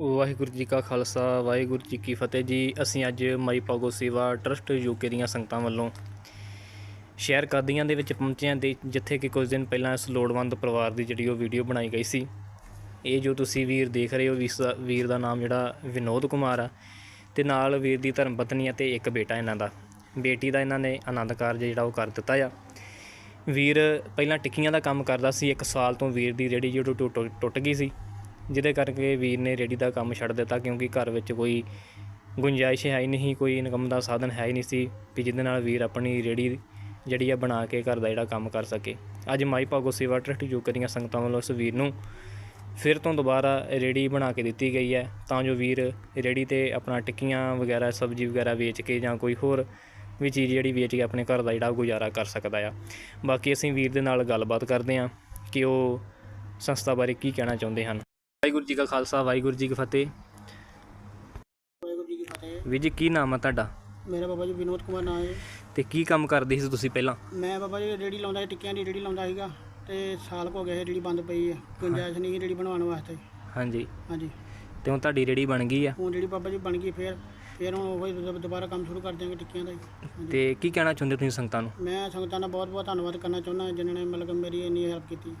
ਵਾਹਿਗੁਰੂ ਜੀ ਕਾ ਖਾਲਸਾ, ਵਾਹਿਗੁਰੂ ਜੀ ਕੀ ਫਤਿਹ ਜੀ। ਅਸੀਂ ਅੱਜ ਮਾਈ ਪਾਗੋ ਸੇਵਾ ਟਰਸਟ ਯੂਕੇ ਦੀਆਂ ਸੰਗਤਾਂ ਵੱਲੋਂ ਸ਼ਹਿਰ ਕਾਦੀਆਂ ਦੇ ਵਿੱਚ ਪਹੁੰਚੇ ਹਾਂ ਤੇ ਜਿੱਥੇ ਕਿ ਕੁਝ ਦਿਨ ਪਹਿਲਾਂ ਇਸ ਲੋੜਵੰਦ ਪਰਿਵਾਰ ਦੀ ਜਿਹੜੀ ਉਹ ਵੀਡੀਓ ਬਣਾਈ ਗਈ ਸੀ। ਇਹ ਜੋ ਤੁਸੀਂ ਵੀਰ ਦੇਖ ਰਹੇ ਹੋ ਵੀਸ ਦਾ- ਵੀਰ ਦਾ ਨਾਮ ਜਿਹੜਾ ਵਿਨੋਦ ਕੁਮਾਰ ਆ ਤੇ ਨਾਲ ਵੀਰ ਦੀ ਧਰਮ ਪਤਨੀ ਅਤੇ ਇੱਕ ਬੇਟਾ ਇਹਨਾਂ ਦਾ। ਬੇਟੀ ਦਾ ਇਹਨਾਂ ਨੇ ਆਨੰਦ ਕਾਰਜ ਜਿਹੜਾ ਉਹ ਕਰ ਦਿੱਤਾ ਆ। ਵੀਰ ਪਹਿਲਾਂ ਟਿੱਕੀਆਂ ਦਾ ਕੰਮ ਕਰਦਾ ਸੀ, ਇੱਕ ਸਾਲ ਤੋਂ ਵੀਰ ਦੀ ਜਿਹੜੀ ਜਿਹੜੀ ਟੁੱਟ ਟੁੱਟ- ਟੁੱਟ ਗਈ ਸੀ। ਜਿਹਦੇ ਕਰਕੇ ਵੀਰ ਨੇ ਰੇੜੀ ਦਾ ਕੰਮ ਛੱਡ ਦਿੱਤਾ ਕਿਉਂਕਿ ਘਰ ਵਿੱਚ ਕੋਈ ਗੁੰਜਾਇਸ਼ ਹੈ ਹੀ ਨਹੀਂ, ਕੋਈ ਇਨਕਮ ਦਾ ਸਾਧਨ ਹੈ ਹੀ ਨਹੀਂ ਸੀ ਵੀ ਜਿਹਦੇ ਨਾਲ ਵੀਰ ਆਪਣੀ ਰੇੜੀ ਜਿਹੜੀ ਆ ਬਣਾ ਕੇ ਘਰ ਦਾ ਜਿਹੜਾ ਕੰਮ ਕਰ ਸਕੇ। ਅੱਜ ਮਾਈ ਭਾਗੋ ਸੇਵਾ ਟਰਸਟ ਜੋ ਦੀਆਂ ਸੰਗਤਾਂ ਵੱਲੋਂ ਇਸ ਵੀਰ ਨੂੰ ਫਿਰ ਤੋਂ ਦੁਬਾਰਾ ਰੇੜੀ ਬਣਾ ਕੇ ਦਿੱਤੀ ਗਈ ਹੈ। ਤਾਂ ਜੋ ਵੀਰ ਰੇੜੀ ਤੇ ਆਪਣਾ ਟਿੱਕੀਆਂ ਵਗੈਰਾ, ਸਬਜ਼ੀ ਵਗੈਰਾ ਵੇਚ ਕੇ ਜਾਂ ਕੋਈ ਹੋਰ ਵੀ ਚੀਜ਼ ਜਿਹੜੀ ਵੇਚ ਕੇ ਆਪਣੇ ਘਰ ਦਾ ਜਿਹੜਾ ਗੁਜ਼ਾਰਾ ਕਰ ਸਕਦਾ ਆ। ਬਾਕੀ ਅਸੀਂ ਵੀਰ ਦੇ ਨਾਲ ਗੱਲਬਾਤ ਕਰਦੇ ਹਾਂ ਕਿ ਉਹ ਸੰਸਥਾ ਬਾਰੇ ਕੀ ਕਹਿਣਾ ਚਾਹੁੰਦੇ ਹਨ। ਵਾਹਿਗੁਰੂ ਜੀ ਕਾ ਖਾਲਸਾ ਵਾਹਿਗੁਰੂ ਜੀ ਕੀ ਫਤਿਹ। ਵਾਹਿਗੁਰੂ ਜੀ ਕੀ ਫਤਿਹ। ਵੀਰ ਜੀ ਕੀ ਨਾਮ ਆ ਤੁਹਾਡਾ? ਮੇਰਾ ਬਾਬਾ ਜੀ ਵਿਨੋਦ ਕੁਮਾਰ ਨਾਮ ਹੈ। ਤੇ ਕੀ ਕੰਮ ਕਰਦੇ ਸੀ ਤੁਸੀਂ ਪਹਿਲਾਂ? ਮੈਂ ਬਾਬਾ ਜੀ ਰੇੜੀ ਲਾਉਂਦਾ ਸੀ ਟਿੱਕਿਆਂ ਦੀ ਰੇੜੀ ਲਾਉਂਦਾ ਸੀਗਾ ਤੇ ਸਾਲ ਕੁ ਹੋ ਗਿਆ ਇਹ ਰੇੜੀ ਬੰਦ ਪਈ ਹੈ ਗੁੰਜਾਇਸ਼ ਨਹੀਂ ਸੀ ਰੇੜੀ ਬਣਾਉਣ ਵਾਸਤੇ। ਹਾਂਜੀ। ਹਾਂਜੀ। ਤੇ ਹੁਣ ਤੁਹਾਡੀ ਰੇੜੀ ਬਣ ਗਈ ਆ? ਹੁਣ ਰੇੜੀ ਬਾਬਾ ਜੀ ਬਣ ਗਈ ਫੇਰ ਫੇਰ ਹੁਣ ਉਹ ਹੀ ਦੁਬਾਰਾ ਕੰਮ ਸ਼ੁਰੂ ਕਰ ਦਿਆਂਗੇ ਟਿੱਕਿਆਂ ਦਾ ਹੀ। ਹਾਂਜੀ। ਤੇ ਕੀ ਕਹਿਣਾ ਚਾਹੁੰਦੇ ਤੁਸੀਂ ਸੰਗਤਾਂ ਨੂੰ? ਮੈਂ ਸੰਗਤਾਂ ਦਾ ਬਹੁਤ ਬਹੁਤ ਧੰਨਵਾਦ ਕਰਨਾ ਚਾਹੁੰਦਾ ਜਿਨ੍ਹਾਂ ਨੇ ਮਤਲਬ ਕਿ ਮੇਰੀ ਇੰਨੀ ਹੈਲਪ ਕੀਤੀ।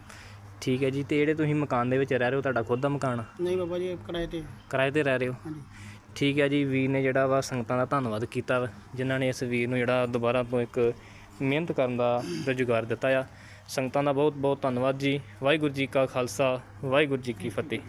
ਠੀਕ ਹੈ ਜੀ ਤੇ ਜਿਹੜੇ ਤੁਸੀਂ ਮਕਾਨ ਦੇ ਵਿੱਚ ਰਹਿ ਰਹੇ ਹੋ ਤੁਹਾਡਾ ਖੁਦ ਦਾ ਮਕਾਨ ਆ? ਨਹੀਂ ਬਾਬਾ ਜੀ ਕਿਰਾਏ ਤੇ। ਕਿਰਾਏ ਤੇ ਰਹਿ ਰਹੇ ਹੋ? ਹਾਂਜੀ। ਠੀਕ ਹੈ ਜੀ ਵੀਰ ਨੇ ਜਿਹੜਾ ਵਾ ਸੰਗਤਾਂ ਦਾ ਧੰਨਵਾਦ ਕੀਤਾ ਵਾ ਜਿਨ੍ਹਾਂ ਨੇ ਇਸ ਵੀਰ ਨੂੰ ਜਿਹੜਾ ਦੁਬਾਰਾ ਤੋਂ ਇੱਕ ਮਿਹਨਤ ਕਰਨ ਦਾ ਰੁਜ਼ਗਾਰ ਦਿੱਤਾ ਆ। ਸੰਗਤਾਂ ਦਾ ਬਹੁਤ ਬਹੁਤ ਧੰਨਵਾਦ ਜੀ। ਵਾਹਿਗੁਰੂ ਜੀ ਕਾ ਖਾਲਸਾ ਵਾਹਿਗੁਰੂ ਜੀ ਕੀ ਫਤਿਹ।